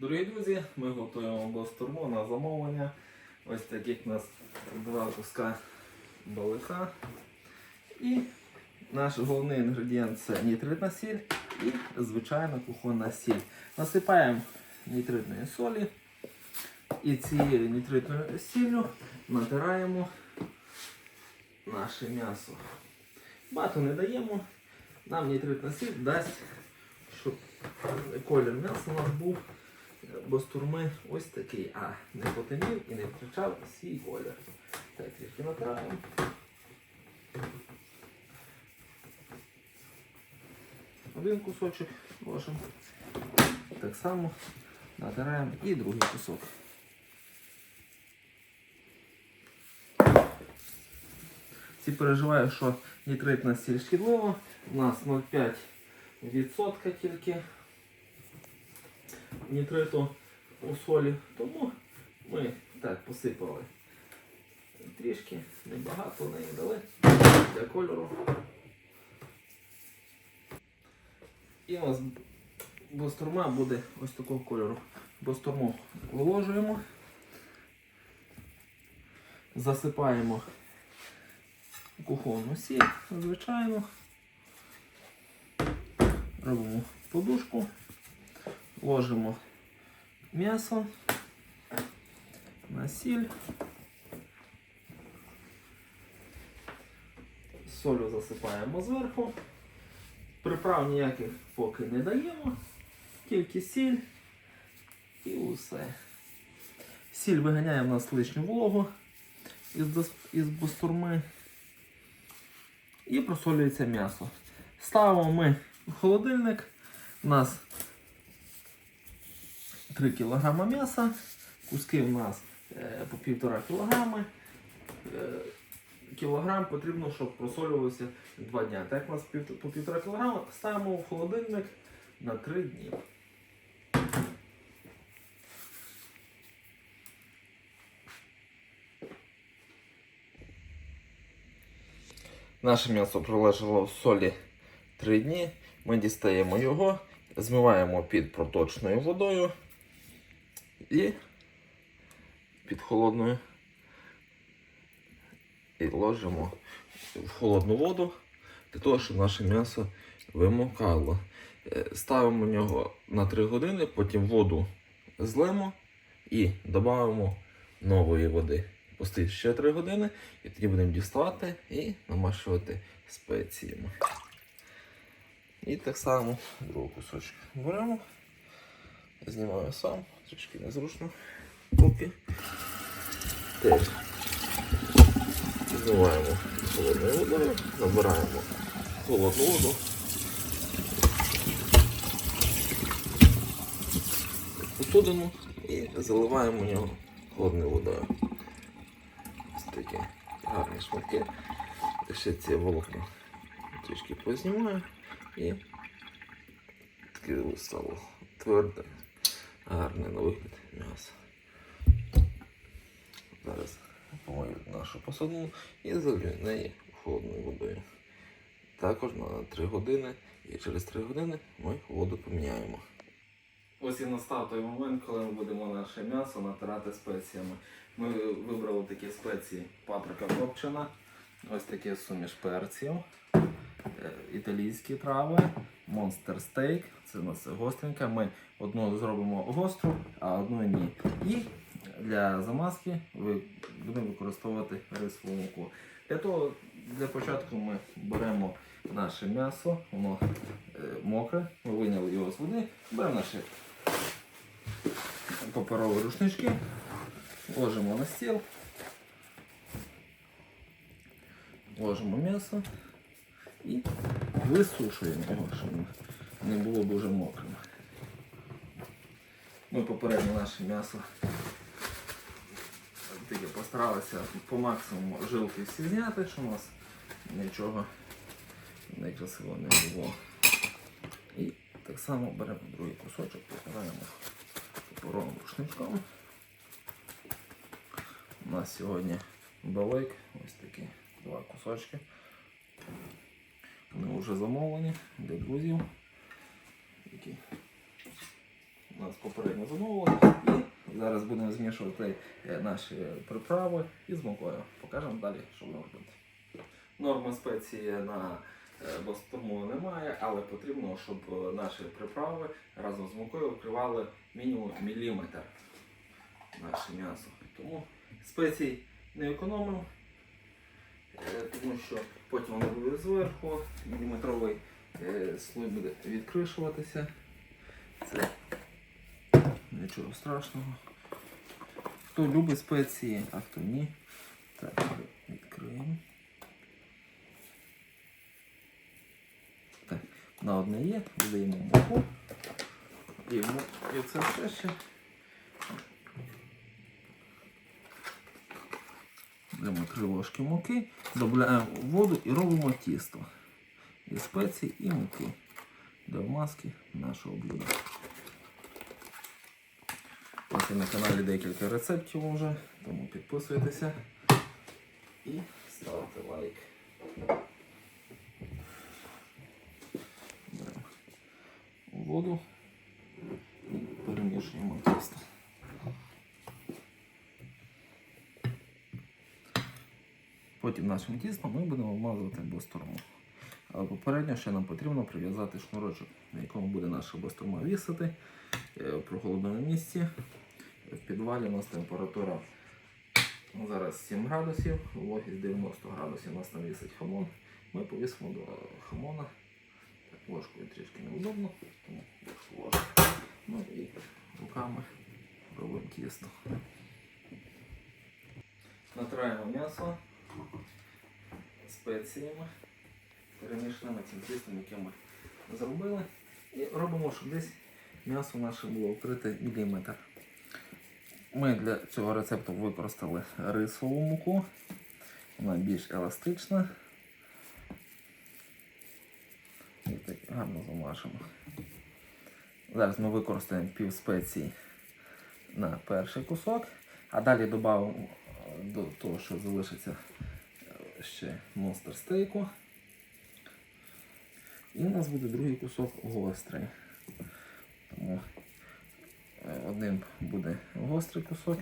Дорогі друзі, ми готуємо бастурму на замовлення. Ось таких у нас два куска балиха. І наш головний інгредієнт це нітритна сіль і звичайна кухонна сіль. Насипаємо нітритної солі і цією нітритною сіллю натираємо наше м'ясо. Багато не даємо. Нам нітритна сіль дасть, щоб колір м'яса у нас був бастурми ось такий, а не потемнів і не втрачав свій колір. Так, трішки натираємо. Один кусочок ложимо. Так само натираємо і другий кусок. Всі переживають, що нітритна сіль шкідлива. У нас 0,5% тільки нітриту у солі. Тому ми так посипали трішки, небагато неї дали для кольору. І у нас бастурма буде ось такого кольору. Бастурму виложуємо, засипаємо кухонну сіль, звичайно. Робимо подушку, ложимо м'ясо на сіль. Солю засипаємо зверху. Приправ ніяких поки не даємо, тільки сіль і усе. Сіль виганяє в нас лишню вологу із, із бастурми і просолюється м'ясо. Ставимо ми в холодильник. У нас 3 кг м'яса, куски у нас е, по 1,5 кг. Е, кілограм потрібно, щоб просолювався 2 дні. Так у нас по 1,5 кг, ставимо в холодильник на 3 дні. Наше м'ясо пролежало в солі 3 дні. Ми дістаємо його, змиваємо під проточною водою і під холодною і ложимо в холодну воду для того, щоб наше м'ясо вимокало. Е, Ставимо нього на 3 години, потім воду злимо і додаємо нової води. Пустить ще 3 години, і тоді будемо діставати і намашувати спеціями. І так само другий кусочок беремо, знімаю сам, трішки незручно руки. Теж зливаємо холодною водою, набираємо холодну воду. Посудину і заливаємо його холодною водою. Ось такі гарні шматки. Ще ці волокна трішки познімаю і таке стало тверде, гарне на вигляд м'ясо. Зараз помию нашу посудину і залью неї холодною водою. Також на 3 години і через 3 години ми воду поміняємо. Ось і настав той момент, коли ми будемо наше м'ясо натирати спеціями. Ми вибрали такі спеції паприка копчена, ось таке суміш перців, е, італійські трави, монстер стейк. Це у нас гостренька. Ми одну зробимо гостру, а одну ні. І для замазки ви- будемо використовувати рисову муку. Для того, для початку ми беремо наше м'ясо, воно е, мокре, ми виняли його з води, беремо наші паперові рушнички, ложимо на стіл, ложимо м'ясо і висушуємо його, щоб не було дуже мокрим. Ми попередньо наше м'ясо тільки постаралися по максимуму жилки всі зняти, щоб у нас нічого некрасиво не було. І так само беремо другий кусочок, потираємо паперовим рушничком. У нас сьогодні балик, ось такі два кусочки. Вже замовлені для друзів, які нас попередньо замовили. І зараз будемо змішувати е, наші приправи із мукою. Покажемо далі, що будемо робити. Норми спеції на е, бастурму немає, але потрібно, щоб е, наші приправи разом з мукою вкривали мінімум міліметр наше м'ясо. Тому спецій не економимо, тому що потім воно буде зверху, міліметровий е, слой буде відкришуватися. Це нічого страшного. Хто любить спеції, а хто ні. Так, відкриємо. Так, на одне є, додаємо муку. І, і це все ще. Беремо три ложки муки, додаємо воду і робимо тісто. І спеції, і муки для маски нашого блюда. Ось на каналі декілька рецептів вже, тому підписуйтеся і ставте лайк. Беремо воду і перемішуємо тісто. Потім нашим тістом ми будемо вмазувати бастурму. Але попередньо ще нам потрібно прив'язати шнурочок, на якому буде наша бастурма вісити е, в прохолодному місці. В підвалі у нас температура зараз 7 градусів, вологість 90 градусів, у нас там вісить хамон. Ми повісимо до хамона. Ложкою трішки неудобно, тому ложку ложку. Ну і руками робимо тісто. Натираємо м'ясо спеціями, перемішаними цим тістом, яке ми зробили. І робимо, щоб десь м'ясо наше було вкрите міліметр. Ми для цього рецепту використали рисову муку. Вона більш еластична. І так гарно замажемо. Зараз ми використаємо пів спеції на перший кусок, а далі додамо е, до того, що залишиться ще монстр стейку. І у нас буде другий кусок гострий. Тому е, одним буде гострий кусок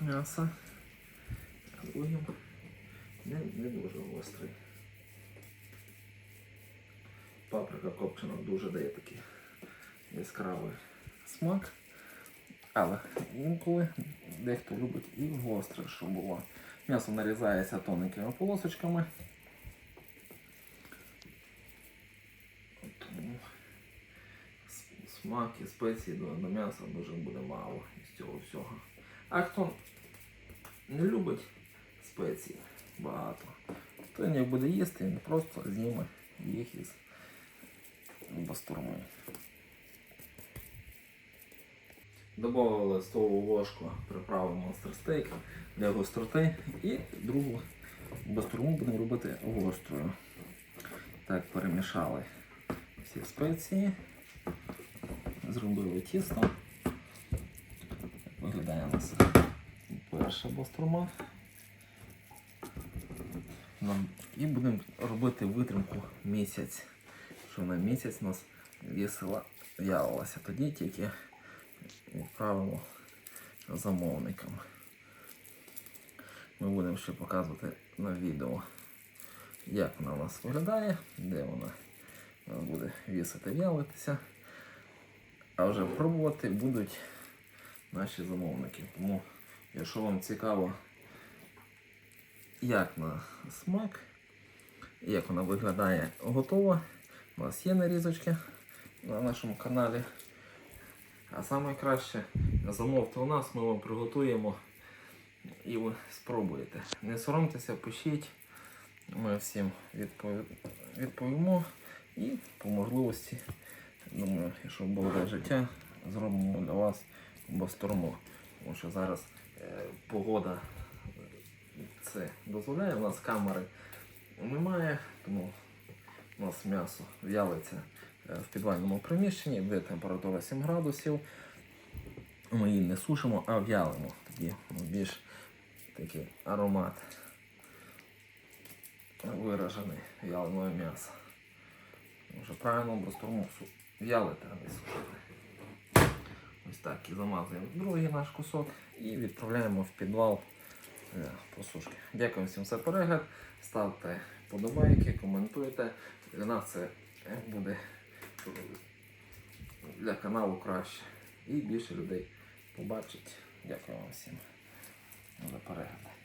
м'яса, а другим не, не дуже гострий. Паприка копчена дуже дає такий яскравий смак. Але інколи дехто любить і гостре, щоб було. М'ясо нарізається тоненькими полосочками. Тому с- смак і спеції до, м'яса дуже буде мало із цього всього. А хто не любить спеції багато, то як буде їсти, він просто зніме їх із бастурми. Добавили столову ложку приправи Monster Steak для гостроти і другу бастурму будемо робити гострою. Так, перемішали всі спеції, зробили тісто. Виглядає у нас перша бастурма. І будемо робити витримку місяць, що на місяць у нас вісила в'ялилася. Тоді тільки відправимо замовникам. Ми будемо ще показувати на відео, як вона у нас виглядає, де вона у буде вісити, в'ялитися. А вже пробувати будуть наші замовники. Тому, якщо вам цікаво, як на смак, як вона виглядає готова, у нас є нарізочки на нашому каналі. А саме краще замовте у нас, ми вам приготуємо і ви спробуєте. Не соромтеся, пишіть. Ми всім відповімо і по можливості, думаю, якщо буде життя, зробимо для вас бастурму. Тому що зараз е, погода це дозволяє, у нас камери немає, тому у нас м'ясо в'ялиться е, в підвальному приміщенні, де температура 7 градусів. Ми її не сушимо, а в'ялимо. Тоді більш такий аромат виражений в'яленого м'яса. Вже правильно бастурму в'ялити, а не сушити. Ось так і замазуємо другий наш кусок і відправляємо в підвал для просушки. Дякую всім за перегляд. Ставте подобайки, коментуйте. Для нас це е, буде е, для каналу краще. І більше людей побачить. Дякую вам всім за перегляд.